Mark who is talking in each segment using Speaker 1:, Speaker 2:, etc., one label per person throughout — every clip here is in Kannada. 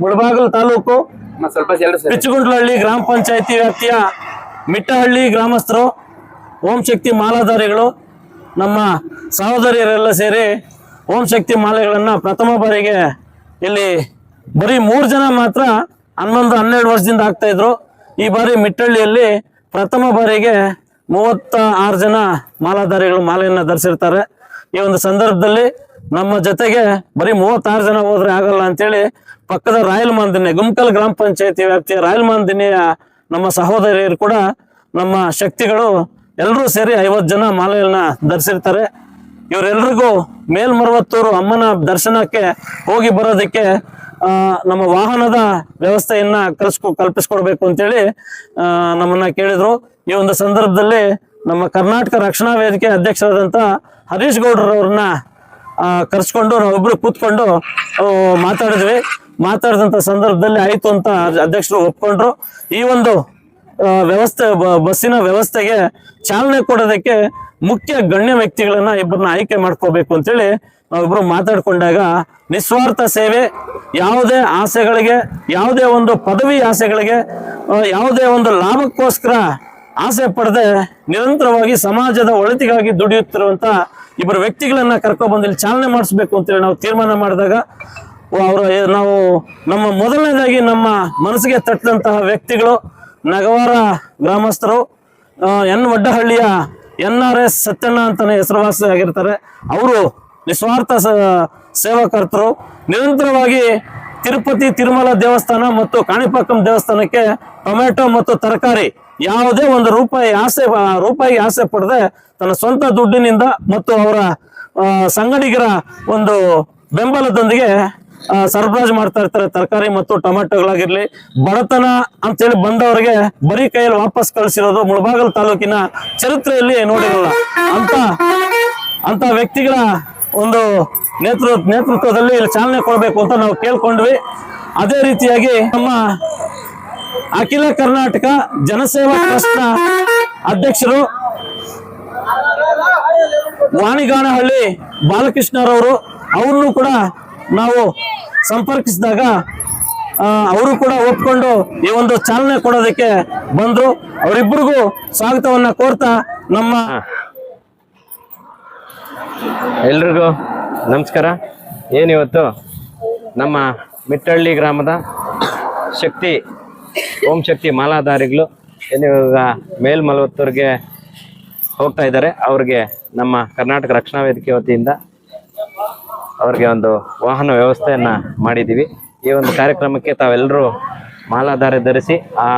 Speaker 1: ಮುಳಬಾಗಿಲು ತಾಲೂಕು ಪಿಚ್ಚುಗುಂಡ್ಲಹಳ್ಳಿ ಗ್ರಾಮ ಪಂಚಾಯತಿ ವ್ಯಾಪ್ತಿಯ ಮಿಟ್ಟಹಳ್ಳಿ ಗ್ರಾಮಸ್ಥರು ಓಂ ಶಕ್ತಿ ಮಾಲಾಧಾರಿಗಳು ನಮ್ಮ ಸಹೋದರಿಯರೆಲ್ಲ ಸೇರಿ ಓಂ ಶಕ್ತಿ ಮಾಲೆಗಳನ್ನು ಪ್ರಥಮ ಬಾರಿಗೆ ಇಲ್ಲಿ ಬರೀ ಮೂರು ಜನ ಮಾತ್ರ ಹನ್ನೊಂದು ಹನ್ನೆರಡು ವರ್ಷದಿಂದ ಆಗ್ತಾ ಇದ್ರು. ಈ ಬಾರಿ ಮಿಟ್ಟಹಳ್ಳಿಯಲ್ಲಿ ಪ್ರಥಮ ಬಾರಿಗೆ ಮೂವತ್ತ ಆರು ಜನ ಮಾಲಾಧಾರಿಗಳು ಮಾಲೆಯನ್ನು ಧರಿಸಿರ್ತಾರೆ. ಈ ಒಂದು ಸಂದರ್ಭದಲ್ಲಿ ನಮ್ಮ ಜೊತೆಗೆ ಬರೀ ಮೂವತ್ತಾರು ಜನ ಹೋದ್ರೆ ಆಗಲ್ಲ ಅಂತೇಳಿ ಪಕ್ಕದ ರಾಯಲ್ ಮಾಂದಿನಿ, ಗುಮ್ಕಲ್ ಗ್ರಾಮ ಪಂಚಾಯತಿ ವ್ಯಾಪ್ತಿಯ ರಾಯಲ್ ಮಾಂದಿನಿಯ ನಮ್ಮ ಸಹೋದರಿಯರು ಕೂಡ ನಮ್ಮ ಶಕ್ತಿಗಳು ಎಲ್ಲರೂ ಸೇರಿ ಐವತ್ತು ಜನ ಮಾಲೆಯನ್ನ ಧರಿಸಿರ್ತಾರೆ. ಇವರೆಲ್ರಿಗೂ ಮೇಲ್ಮರವತ್ತೂರು ಅಮ್ಮನ ದರ್ಶನಕ್ಕೆ ಹೋಗಿ ಬರೋದಕ್ಕೆ ನಮ್ಮ ವಾಹನದ ವ್ಯವಸ್ಥೆಯನ್ನ ಕಲ್ಸ್ಕೊ, ಕಲ್ಪಿಸ್ಕೊಡ್ಬೇಕು ಅಂತೇಳಿ ನಮ್ಮನ್ನ ಕೇಳಿದ್ರು. ಈ ಒಂದು ಸಂದರ್ಭದಲ್ಲಿ ನಮ್ಮ ಕರ್ನಾಟಕ ರಕ್ಷಣಾ ವೇದಿಕೆ ಅಧ್ಯಕ್ಷರಾದಂಥ ಹರೀಶ್ ಗೌಡ್ರವ್ರನ್ನ ಕರ್ಸ್ಕೊಂಡು ನಾವಿಬ್ರು ಕೂತ್ಕೊಂಡು ಮಾತಾಡಿದ್ವಿ. ಮಾತಾಡಿದಂತ ಸಂದರ್ಭದಲ್ಲಿ ಆಯ್ತು ಅಂತ ಅಧ್ಯಕ್ಷರು ಒಪ್ಕೊಂಡ್ರು. ಈ ಒಂದು ವ್ಯವಸ್ಥೆ ಬಸ್ಸಿನ ವ್ಯವಸ್ಥೆಗೆ ಚಾಲನೆ ಕೊಡೋದಕ್ಕೆ ಮುಖ್ಯ ಗಣ್ಯ ವ್ಯಕ್ತಿಗಳನ್ನ ಇಬ್ಬರನ್ನ ಆಯ್ಕೆ ಮಾಡ್ಕೋಬೇಕು ಅಂತೇಳಿ ನಾವಿಬ್ರು ಮಾತಾಡ್ಕೊಂಡಾಗ ನಿಸ್ವಾರ್ಥ ಸೇವೆ, ಯಾವುದೇ ಆಸೆಗಳಿಗೆ, ಯಾವುದೇ ಒಂದು ಪದವಿ ಆಸೆಗಳಿಗೆ ಯಾವುದೇ ಒಂದು ಲಾಭಕ್ಕೋಸ್ಕರ ಆಸೆ ಪಡದೆ ನಿರಂತರವಾಗಿ ಸಮಾಜದ ಒಳಿತಿಗಾಗಿ ದುಡಿಯುತ್ತಿರುವಂತ ಇಬ್ಬರು ವ್ಯಕ್ತಿಗಳನ್ನ ಕರ್ಕೊಬಂದು ಇಲ್ಲಿ ಚಾಲನೆ ಮಾಡಿಸ್ಬೇಕು ಅಂತೇಳಿ ನಾವು ತೀರ್ಮಾನ ಮಾಡಿದಾಗ ಅವರು ನಾವು ನಮ್ಮ ಮೊದಲನೇದಾಗಿ ನಮ್ಮ ಮನಸ್ಸಿಗೆ ತಟ್ಟದಂತಹ ವ್ಯಕ್ತಿಗಳು ನಗವಾರ ಗ್ರಾಮಸ್ಥರು ಎನ್ ವಡ್ಡಹಳ್ಳಿಯ ಎನ್ ಆರ್ ಎಸ್ ಸತ್ಯಣ್ಣ ಅಂತಾನೆ ಹೆಸರುವಾಸಿ ಆಗಿರ್ತಾರೆ. ಅವರು ನಿಸ್ವಾರ್ಥ ಸೇವಾಕರ್ತರು. ನಿರಂತರವಾಗಿ ತಿರುಪತಿ, ತಿರುಮಲ ದೇವಸ್ಥಾನ ಮತ್ತು ಕಾಣಿಪಾಕಂ ದೇವಸ್ಥಾನಕ್ಕೆ ಟೊಮೆಟೊ ಮತ್ತು ತರಕಾರಿ ಯಾವುದೇ ಒಂದು ರೂಪಾಯಿ ಆಸೆ ರೂಪಾಯಿಗೆ ಆಸೆ ಪಡದೆ ತನ್ನ ಸ್ವಂತ ದುಡ್ಡಿನಿಂದ ಮತ್ತು ಅವರ ಸಂಗಡಿಗರ ಒಂದು ಬೆಂಬಲದೊಂದಿಗೆ ಸರಬರಾಜು ಮಾಡ್ತಾ ಇರ್ತಾರೆ ತರಕಾರಿ ಮತ್ತು ಟೊಮೆಟೊಗಳಾಗಿರ್ಲಿ ಬಡತನ ಅಂತೇಳಿ ಬಂದವರಿಗೆ ಬರೀ ಕೈಯಲ್ಲಿ ವಾಪಸ್ ಕಳಿಸಿರೋದು ಮುಳಬಾಗಲ್ ತಾಲೂಕಿನ ಚರಿತ್ರೆಯಲ್ಲಿ ನೋಡಿರಲ್ಲ. ಅಂತ ಅಂತ ವ್ಯಕ್ತಿಗಳ ಒಂದು ನೇತೃತ್ವ, ನೇತೃತ್ವದಲ್ಲಿ ಚಾಲನೆ ಕೊಡಬೇಕು ಅಂತ ನಾವು ಕೇಳ್ಕೊಂಡ್ವಿ. ಅದೇ ರೀತಿಯಾಗಿ ನಮ್ಮ ಅಖಿಲ ಕರ್ನಾಟಕ ಜನಸೇವಾ ಟ್ರಸ್ಟ್ನ ಅಧ್ಯಕ್ಷರು ವಾಣಿಗಾನಹಳ್ಳಿ ಬಾಲಕೃಷ್ಣರವರು, ಅವ್ರನ್ನು ಕೂಡ ನಾವು ಸಂಪರ್ಕಿಸಿದಾಗ ಅವರು ಕೂಡ ಒಪ್ಕೊಂಡು ಈ ಒಂದು ಚಾಲನೆ ಕೊಡೋದಕ್ಕೆ ಬಂದರು. ಅವರಿಬ್ಬರಿಗೂ ಸ್ವಾಗತವನ್ನ ಕೋರ್ತಾ ನಮ್ಮ
Speaker 2: ಎಲ್ರಿಗೂ ನಮಸ್ಕಾರ. ಏನಿವತ್ತು? ನಮ್ಮ ಮಿಟ್ಟಳ್ಳಿ ಗ್ರಾಮದ ಶಕ್ತಿ ಓಂ ಶಕ್ತಿ ಮಾಲಾಧಾರಿಗಳು. ಏನಿವಾಗ ಮೇಲ್ಮಲವತ್ತೂರಿಗೆ ಹೋಗ್ತಾ ಇದ್ದಾರೆ. ಅವ್ರಿಗೆ ನಮ್ಮ ಕರ್ನಾಟಕ ರಕ್ಷಣಾ ವೇದಿಕೆ ವತಿಯಿಂದ ಅವ್ರಿಗೆ ಒಂದು ವಾಹನ ವ್ಯವಸ್ಥೆಯನ್ನು ಮಾಡಿದ್ದೀವಿ. ಈ ಒಂದು ಕಾರ್ಯಕ್ರಮಕ್ಕೆ ತಾವೆಲ್ಲರೂ ಮಾಲಾಧಾರ ಧರಿಸಿ ಆ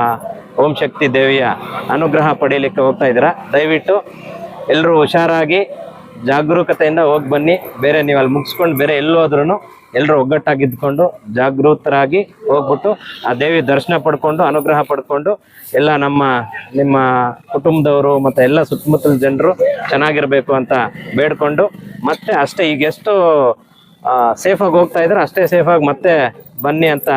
Speaker 2: ಓಂ ಶಕ್ತಿ ದೇವಿಯ ಅನುಗ್ರಹ ಪಡೆಯಲಿಕ್ಕೆ ಹೋಗ್ತಾ ಇದ್ದೀರಾ? ದಯವಿಟ್ಟು ಎಲ್ಲರೂ ಹುಷಾರಾಗಿ ಜಾಗರೂಕತೆಯಿಂದ ಹೋಗಿ ಬನ್ನಿ. ಬೇರೆ ನೀವು ಅಲ್ಲಿ ಮುಗಿಸ್ಕೊಂಡು ಬೇರೆ ಎಲ್ಲೋದ್ರೂ ಎಲ್ಲರೂ ಒಗ್ಗಟ್ಟಾಗಿದ್ಕೊಂಡು ಜಾಗೃತರಾಗಿ ಹೋಗ್ಬಿಟ್ಟು ಆ ದೇವಿ ದರ್ಶನ ಪಡ್ಕೊಂಡು, ಅನುಗ್ರಹ ಪಡ್ಕೊಂಡು ಎಲ್ಲ ನಮ್ಮ, ನಿಮ್ಮ ಕುಟುಂಬದವರು ಮತ್ತು ಎಲ್ಲ ಸುತ್ತಮುತ್ತಲ ಜನರು ಚೆನ್ನಾಗಿರಬೇಕು ಅಂತ ಬೇಡ್ಕೊಂಡು ಮತ್ತೆ ಅಷ್ಟೇ ಈಗ ಎಷ್ಟು ಸೇಫಾಗಿ ಹೋಗ್ತಾ ಇದ್ರೆ ಅಷ್ಟೇ ಸೇಫಾಗಿ ಮತ್ತೆ ಬನ್ನಿ ಅಂತ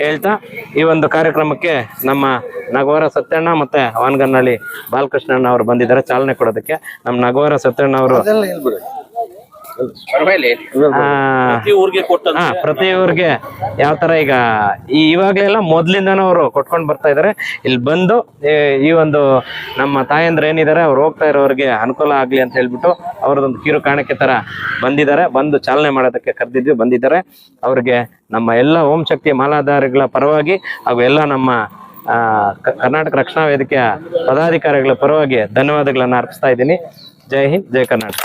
Speaker 2: ಹೇಳ್ತಾ ಈ ಒಂದು ಕಾರ್ಯಕ್ರಮಕ್ಕೆ ನಮ್ಮ ನಗವಾರ ಸತ್ಯಣ್ಣ ಮತ್ತೆ ಅವನ್ಗನ್ನಳ್ಳಿ ಬಾಲಕೃಷ್ಣಣ್ಣ ಅವರು ಬಂದಿದ್ದಾರೆ ಚಾಲನೆ ಕೊಡೋದಕ್ಕೆ. ನಮ್ಮ ನಗವರ ಸತ್ಯಣ್ಣ ಅವರು ಪ್ರತಿ ಊರಿಗೆ ಯಾವ ತರ ಈಗ ಈ ಇವಾಗ್ಲೆಲ್ಲ ಮೊದ್ಲಿಂದನೂ ಅವರು ಕೊಟ್ಕೊಂಡು ಬರ್ತಾ ಇದಾರೆ. ಇಲ್ಲಿ ಬಂದು ಏ, ಈ ಒಂದು ನಮ್ಮ ತಾಯಂದ್ರ ಏನಿದ್ದಾರೆ ಅವ್ರು ಹೋಗ್ತಾ ಇರೋರಿಗೆ ಅನುಕೂಲ ಆಗ್ಲಿ ಅಂತ ಹೇಳ್ಬಿಟ್ಟು ಅವ್ರದೊಂದು ಕಿರು ಕಾಣಕ್ಕೆ ತರ ಬಂದಿದ್ದಾರೆ. ಬಂದು ಚಾಲನೆ ಮಾಡೋದಕ್ಕೆ ಕರೆದಿದ್ವಿ ಬಂದಿದ್ದಾರೆ. ಅವ್ರಿಗೆ ನಮ್ಮ ಎಲ್ಲ ಓಂ ಶಕ್ತಿ ಮಾಲಾಧಾರಿಗಳ ಪರವಾಗಿ ಹಾಗೂ ಎಲ್ಲ ನಮ್ಮ ಕರ್ನಾಟಕ ರಕ್ಷಣಾ ವೇದಿಕೆಯ ಪದಾಧಿಕಾರಿಗಳ ಪರವಾಗಿ ಧನ್ಯವಾದಗಳನ್ನು ಅರ್ಪಿಸ್ತಾ ಇದ್ದೀನಿ. ಜೈ ಹಿಂದ್ ಜೈ ಕರ್ನಾಟಕ.